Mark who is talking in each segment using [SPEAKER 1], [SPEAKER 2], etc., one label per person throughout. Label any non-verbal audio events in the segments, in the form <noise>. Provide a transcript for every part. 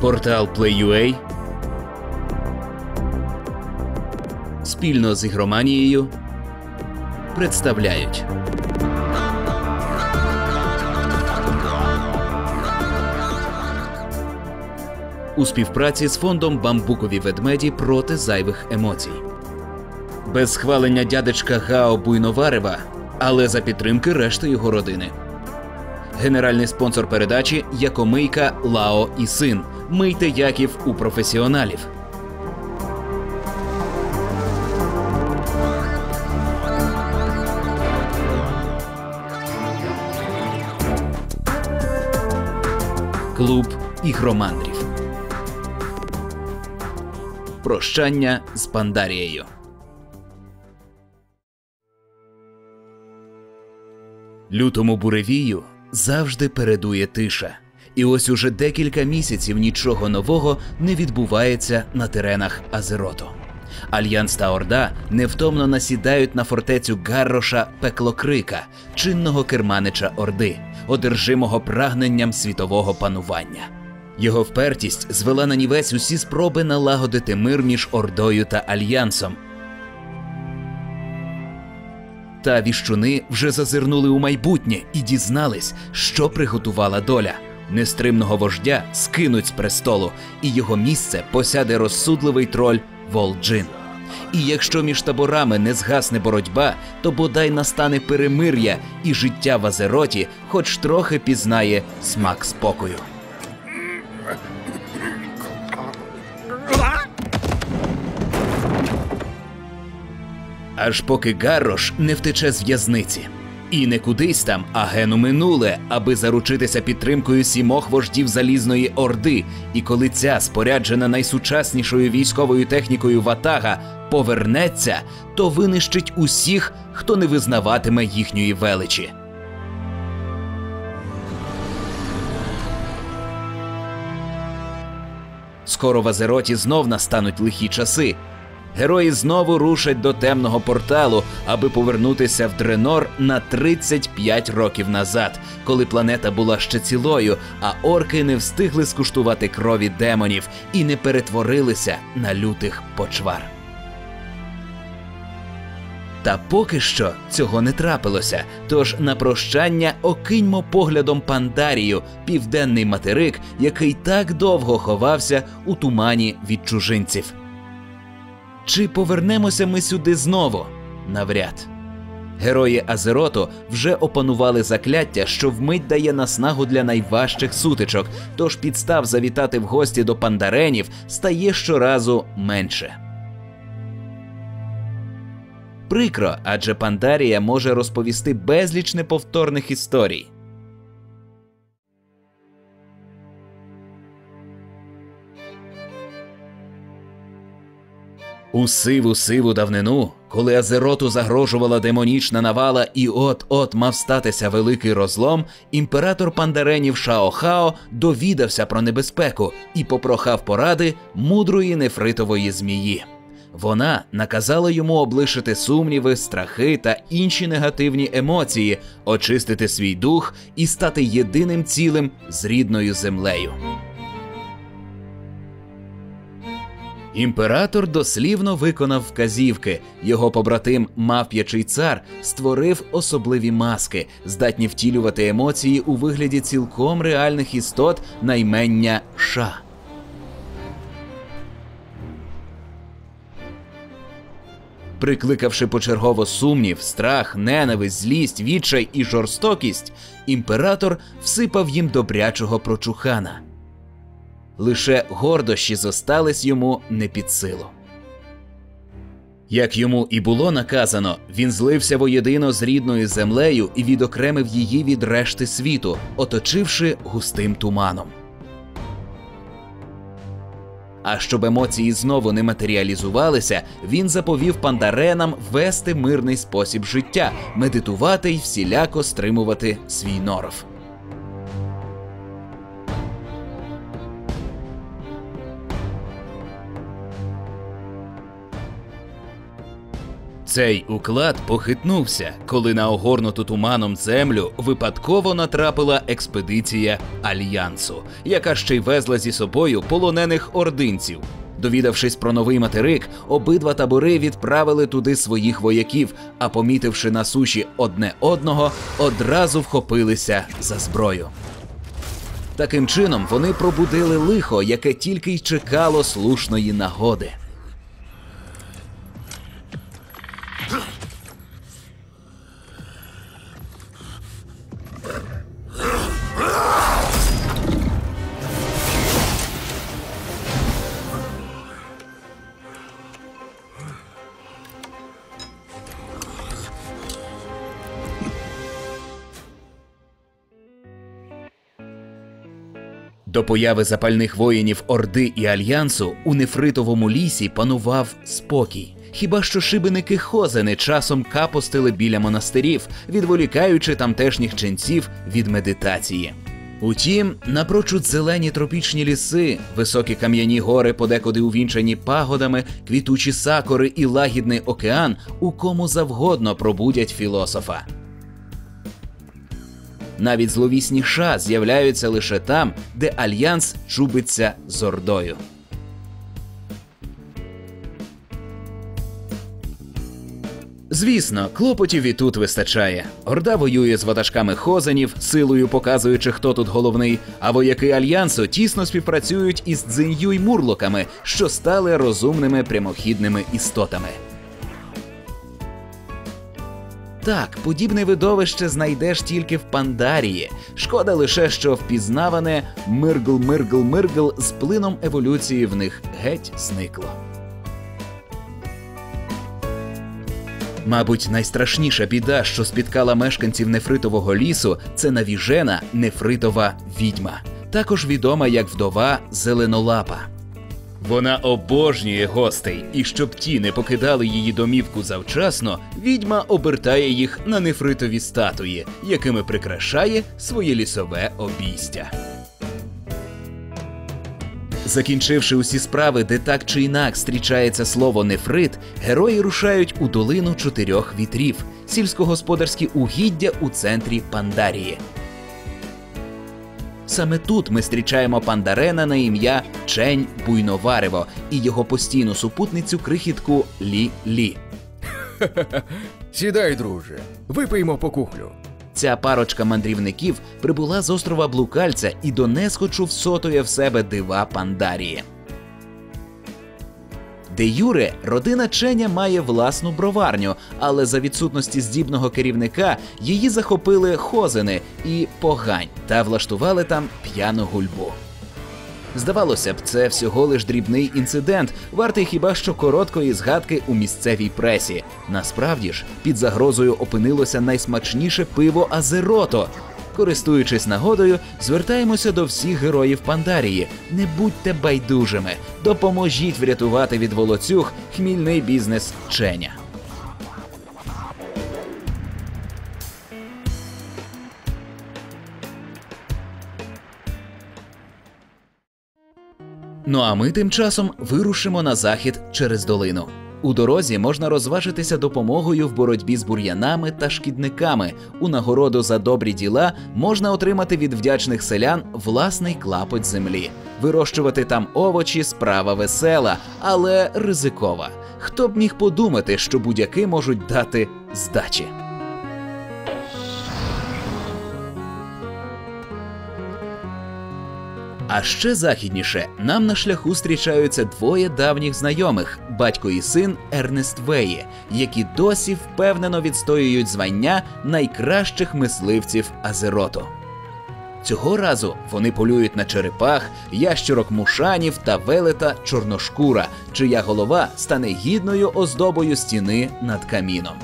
[SPEAKER 1] Портал Play.ua спільно з ігроманією представляють. У співпраці з фондом Бамбукові ведмеді проти зайвих емоцій. Без схвалення дядечка Гао Буйноварева, але за підтримки решти його родини. Генеральний спонсор передачі Якомийка Лао і син. Мийте Яків у професіоналів. Клуб ігромандрів. Прощання з Пандарією. Лютому буревію завжди передує тиша. І ось уже декілька місяців нічого нового не відбувається на теренах Азероту. Альянс та Орда невтомно насідають на фортецю Гарроша Пеклокрика, чинного керманича Орди, одержимого прагненням світового панування. Його впертість звела на нівець усі спроби налагодити мир між Ордою та Альянсом. Та віщуни вже зазирнули у майбутнє і дізнались, що приготувала доля. Нестримного вождя скинуть з престолу, і його місце посяде розсудливий троль Волджин. І якщо між таборами не згасне боротьба, то бодай настане перемир'я, і життя в Азероті хоч трохи пізнає смак спокою. Аж поки Гаррош не втече з в'язниці. І не кудись там, а гену минуле, аби заручитися підтримкою сімох вождів залізної орди. І коли ця споряджена найсучаснішою військовою технікою Ватага повернеться, то винищить усіх, хто не визнаватиме їхньої величі. Скоро в Азероті знов настануть лихі часи. Герої знову рушать до темного порталу, аби повернутися в Дренор на 35 років назад, коли планета була ще цілою, а орки не встигли скуштувати крові демонів і не перетворилися на лютих почвар. Та поки що цього не трапилося. Тож на прощання окиньмо поглядом Пандарію, південний материк, який так довго ховався у тумані від чужинців. Чи повернемося ми сюди знову? Навряд. Герої Азероту вже опанували закляття, що вмить дає наснагу для найважчих сутичок, тож підстав завітати в гості до пандаренів стає щоразу менше. Прикро, адже Пандарія може розповісти безліч неповторних історій. У сиву сиву давнину, коли Азероту загрожувала демонічна навала, і от-от мав статися великий розлом, імператор пандаренів Шаохао довідався про небезпеку і попрохав поради мудрої нефритової змії. Вона наказала йому облишити сумніви, страхи та інші негативні емоції, очистити свій дух і стати єдиним цілим з рідною землею. Імператор дослівно виконав вказівки. Його побратим мавп'ячий цар створив особливі маски, здатні втілювати емоції у вигляді цілком реальних істот наймення ша. Прикликавши почергово сумнів, страх, ненависть, злість, відчай і жорстокість, імператор всипав їм добрячого прочухана. Лише гордощі зостались йому не під силу. Як йому і було наказано, він злився воєдино з рідною землею і відокремив її від решти світу, оточивши густим туманом. А щоб емоції знову не матеріалізувалися, він заповів пандаренам вести мирний спосіб життя, медитувати й всіляко стримувати свій норов. Цей уклад похитнувся, коли на огорнуту туманом землю випадково натрапила експедиція альянсу, яка ще й везла зі собою полонених ординців. Довідавшись про новий материк, обидва табори відправили туди своїх вояків, а помітивши на суші одне одного, одразу вхопилися за зброю. Таким чином вони пробудили лихо, яке тільки й чекало слушної нагоди. До появи запальних воїнів Орди і Альянсу у нефритовому лісі панував спокій. Хіба що шибеники Хозени часом капостили біля монастирів, відволікаючи тамтешніх ченців від медитації. Утім, напрочуд зелені тропічні ліси, високі кам'яні гори, подекуди увінчані пагодами, квітучі сакори і лагідний океан у кому завгодно пробудять філософа. Навіть зловісні ша з'являються лише там, де альянс чубиться з ордою. Звісно, клопотів і тут вистачає. Орда воює з ватажками хозанів, силою показуючи, хто тут головний. А вояки альянсу тісно співпрацюють із дзинью й мурлоками, що стали розумними прямохідними істотами. Так, подібне видовище знайдеш тільки в Пандарії. Шкода лише, що впізнаване миргл-миргл-миргл з плином еволюції в них геть зникло. Мабуть, найстрашніша біда, що спіткала мешканців нефритового лісу, це навіжена нефритова відьма, також відома як вдова зеленолапа. Вона обожнює гостей, і щоб ті не покидали її домівку завчасно, відьма обертає їх на нефритові статуї, якими прикрашає своє лісове обійстя. Закінчивши усі справи, де так чи інак зустрічається слово нефрит, герої рушають у долину чотирьох вітрів, сільськогосподарські угіддя у центрі Пандарії. Саме тут ми зустрічаємо пандарена на ім'я Чень Буйноварево і його постійну супутницю крихітку Лі Лі. <laughs>
[SPEAKER 2] Сідай, друже, випиймо по кухлю.
[SPEAKER 1] Ця парочка мандрівників прибула з острова Блукальця і до несхочу всотує в себе дива Пандарії. Де Юре родина Ченя має власну броварню, але за відсутності здібного керівника її захопили хозини і погань та влаштували там п'яну гульбу. Здавалося б, це всього лиш дрібний інцидент, вартий хіба що короткої згадки у місцевій пресі. Насправді ж, під загрозою опинилося найсмачніше пиво Азерото. Користуючись нагодою, звертаємося до всіх героїв Пандарії. Не будьте байдужими, допоможіть врятувати від волоцюг хмільний бізнес Ченя. Ну а ми тим часом вирушимо на захід через долину. У дорозі можна розважитися допомогою в боротьбі з бур'янами та шкідниками. У нагороду за добрі діла можна отримати від вдячних селян власний клапоть землі. Вирощувати там овочі справа весела, але ризикова. Хто б міг подумати, що будь-яки можуть дати здачі. А ще західніше нам на шляху зустрічаються двоє давніх знайомих батько і син Ернест Веї, які досі впевнено відстоюють звання найкращих мисливців Азероту. Цього разу вони полюють на черепах, ящерок мушанів та велета чорношкура, чия голова стане гідною оздобою стіни над каміном.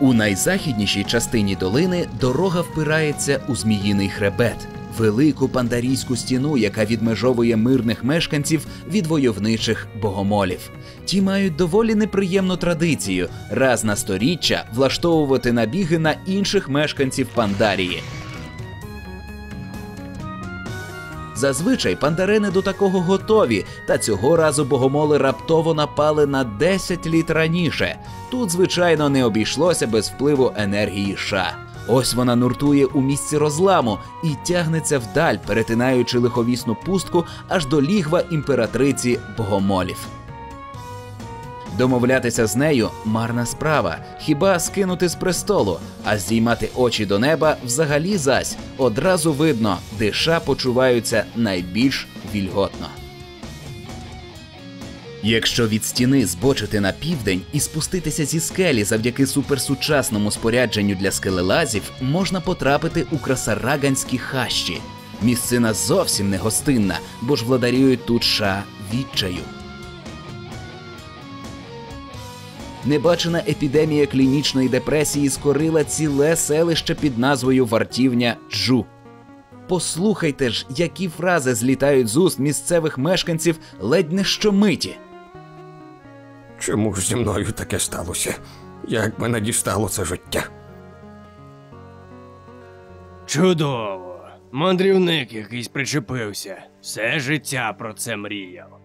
[SPEAKER 1] У найзахіднішій частині долини дорога впирається у зміїний хребет, велику пандарійську стіну, яка відмежовує мирних мешканців від войовничих богомолів. Ті мають доволі неприємну традицію раз на сторіччя влаштовувати набіги на інших мешканців Пандарії. Зазвичай пандарени до такого готові, та цього разу богомоли раптово напали на 10 літ раніше. Тут, звичайно, не обійшлося без впливу енергії ша. Ось вона нуртує у місці розламу і тягнеться вдаль, перетинаючи лиховісну пустку аж до лігва імператриці богомолів. Домовлятися з нею марна справа, хіба скинути з престолу, а здіймати очі до неба взагалі зась одразу видно, де ша почуваються найбільш вільготно. Якщо від стіни збочити на південь і спуститися зі скелі завдяки суперсучасному спорядженню для скелелазів, можна потрапити у красараганські хащі. Місцина зовсім не гостинна, бо ж владарюють тут ша відчаю. Небачена епідемія клінічної депресії скорила ціле селище під назвою Вартівня Джу. Послухайте ж, які фрази злітають з уст місцевих мешканців ледь не щомиті.
[SPEAKER 2] Чому ж зі мною таке сталося? Як мене дістало це життя?
[SPEAKER 3] Чудово. Мандрівник якийсь причепився. Все життя про це мріяв.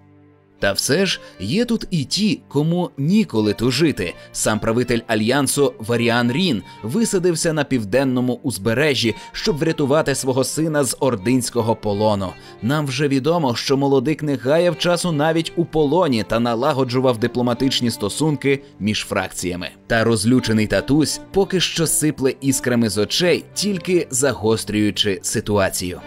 [SPEAKER 1] Та все ж є тут і ті, кому ніколи тужити. Сам правитель альянсу Варіан Рін висадився на південному узбережжі, щоб врятувати свого сина з ординського полону. Нам вже відомо, що молодик не гаяв часу навіть у полоні та налагоджував дипломатичні стосунки між фракціями. Та розлючений татусь поки що сипле іскрами з очей, тільки загострюючи ситуацію.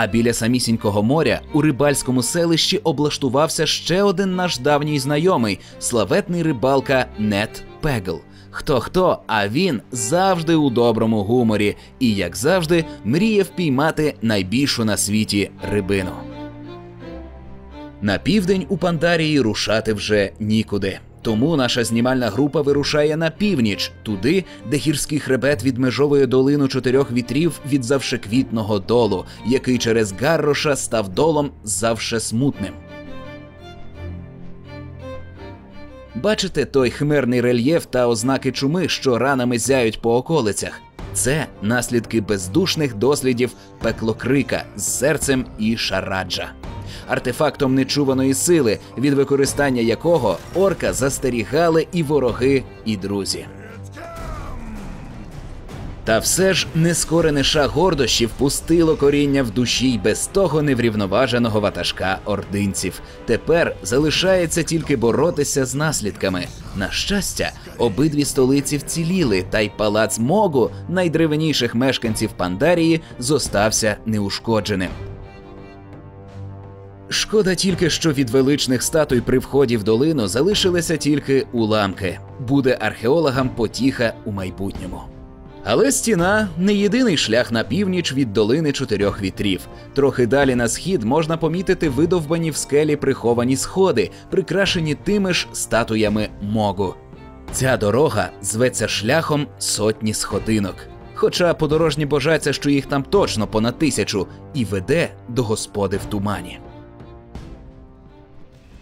[SPEAKER 1] А біля самісінького моря у рибальському селищі облаштувався ще один наш давній знайомий, славетний рибалка Нет Пегл. Хто хто, а він завжди у доброму гуморі і, як завжди, мріє впіймати найбільшу на світі рибину. На південь у Пандарії рушати вже нікуди. Тому наша знімальна група вирушає на північ, туди, де гірський хребет відмежовує долину чотирьох вітрів від завшеквітного долу, який через Гарроша став долом завше смутним. Бачите той химерний рельєф та ознаки чуми, що ранами зяють по околицях. Це наслідки бездушних дослідів пеклокрика з серцем і шараджа артефактом нечуваної сили, від використання якого орка застерігали і вороги, і друзі. Та все ж нескорене ша гордощів пустило коріння в душі й без того неврівноваженого ватажка ординців. Тепер залишається тільки боротися з наслідками. На щастя, обидві столиці вціліли, та й палац Могу, найдревніших мешканців Пандарії, зостався неушкодженим. Шкода тільки, що від величних статуй при вході в долину залишилися тільки уламки. Буде археологам потіха у майбутньому. Але стіна не єдиний шлях на північ від долини чотирьох вітрів. Трохи далі на схід можна помітити видовбані в скелі приховані сходи, прикрашені тими ж статуями Могу. Ця дорога зветься шляхом сотні сходинок. Хоча подорожні божаться, що їх там точно понад тисячу, і веде до господи в тумані.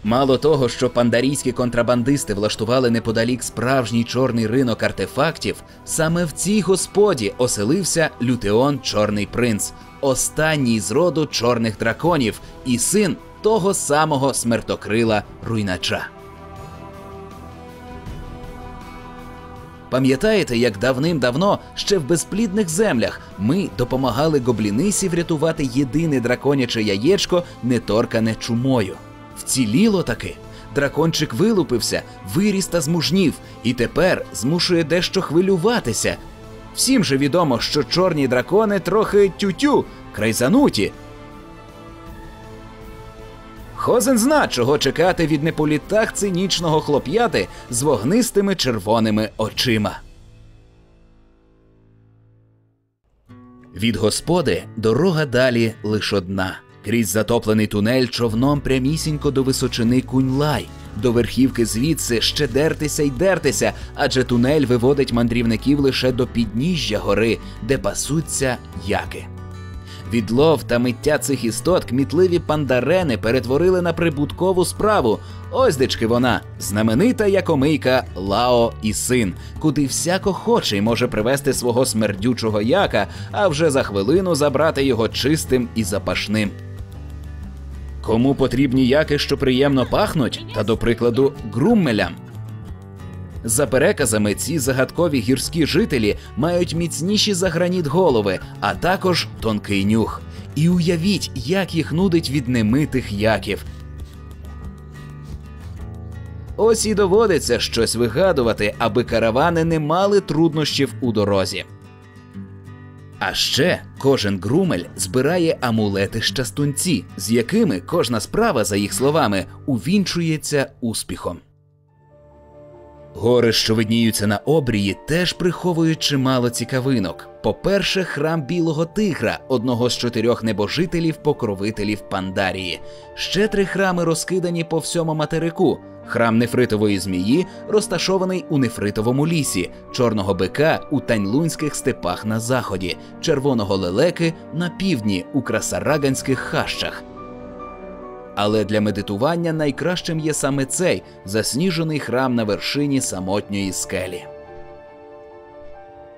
[SPEAKER 1] Мало того, що пандарійські контрабандисти влаштували неподалік справжній чорний ринок артефактів, саме в цій господі оселився Лютеон Чорний Принц, останній з роду чорних драконів і син того самого смертокрила руйнача. Пам'ятаєте, як давним-давно ще в безплідних землях ми допомагали гоблінисі врятувати єдине драконяче яєчко, неторкане чумою. Вціліло таки. Дракончик вилупився, виріс та змужнів, і тепер змушує дещо хвилюватися. Всім же відомо, що чорні дракони трохи тютю, крайзануті. Хозен зна, чого чекати від неполітах цинічного хлоп'яти з вогнистими червоними очима. Від господи дорога далі лиш одна крізь затоплений тунель човном прямісінько до височини куньлай. До верхівки звідси ще дертися й дертися, адже тунель виводить мандрівників лише до підніжжя гори, де пасуться яки. Відлов та миття цих істот кмітливі пандарени перетворили на прибуткову справу. Ось дички вона, знаменита якомийка Лао і син, куди всякохочий може привезти свого смердючого яка, а вже за хвилину забрати його чистим і запашним. Кому потрібні яки, що приємно пахнуть, та до прикладу, груммелям. За переказами, ці загадкові гірські жителі мають міцніші за граніт голови, а також тонкий нюх. І уявіть, як їх нудить від немитих яків. Ось і доводиться щось вигадувати, аби каравани не мали труднощів у дорозі. А ще кожен грумель збирає амулети щастунці, з якими кожна справа, за їх словами, увінчується успіхом. Гори, що видніються на обрії, теж приховують чимало цікавинок. По-перше, храм Білого Тигра, одного з чотирьох небожителів-покровителів Пандарії. Ще три храми розкидані по всьому материку. Храм нефритової змії розташований у нефритовому лісі, чорного бика у таньлунських степах на заході, червоного лелеки на півдні у красараганських хащах. Але для медитування найкращим є саме цей засніжений храм на вершині самотньої скелі.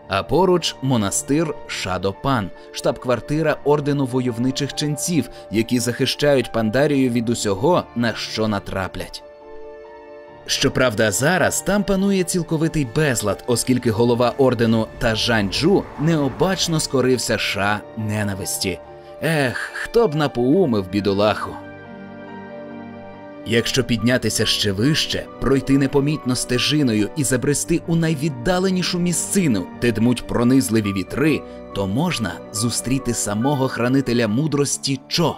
[SPEAKER 1] А поруч монастир Шадопан, штаб-квартира ордену войовничих ченців, які захищають Пандарію від усього, на що натраплять. Щоправда, зараз там панує цілковитий безлад, оскільки голова ордену Тажанджу необачно скорився ша ненависті. Ех, хто б напоумив бідолаху. Якщо піднятися ще вище, пройти непомітно стежиною і забрести у найвіддаленішу місцину, де дмуть пронизливі вітри, то можна зустріти самого хранителя мудрості Чо.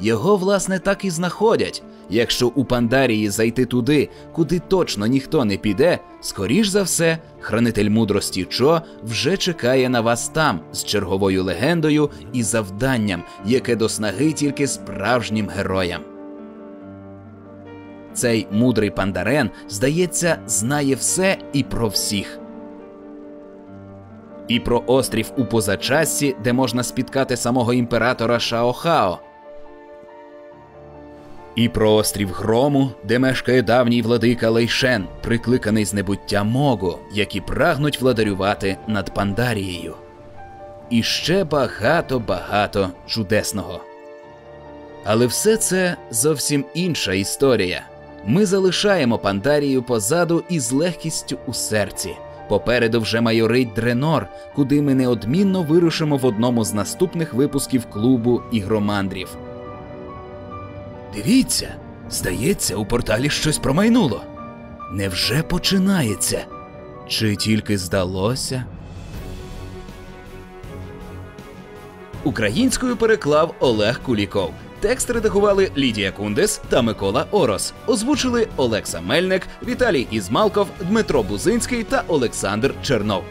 [SPEAKER 1] Його, власне, так і знаходять. Якщо у Пандарії зайти туди, куди точно ніхто не піде, скоріш за все, хранитель мудрості Чо вже чекає на вас там з черговою легендою і завданням, яке до снаги тільки справжнім героям. Цей мудрий пандарен, здається, знає все і про всіх. І про острів у позачассі, де можна спіткати самого імператора Шаохао. І про острів Грому, де мешкає давній владика Лейшен, прикликаний з небуття Могу, які прагнуть владарювати над Пандарією. І ще багато багато чудесного. Але все це зовсім інша історія. Ми залишаємо Пандарію позаду із легкістю у серці. Попереду вже майорить Дренор, куди ми неодмінно вирушимо в одному з наступних випусків клубу ігромандрів. Дивіться, здається, у порталі щось промайнуло. Невже починається? Чи тільки здалося? Українською переклав Олег Куліков. Текст редагували Лідія Кундес та Микола Орос. Озвучили Олекса Мельник, Віталій Ізмалков, Дмитро Бузинський та Олександр Чернов.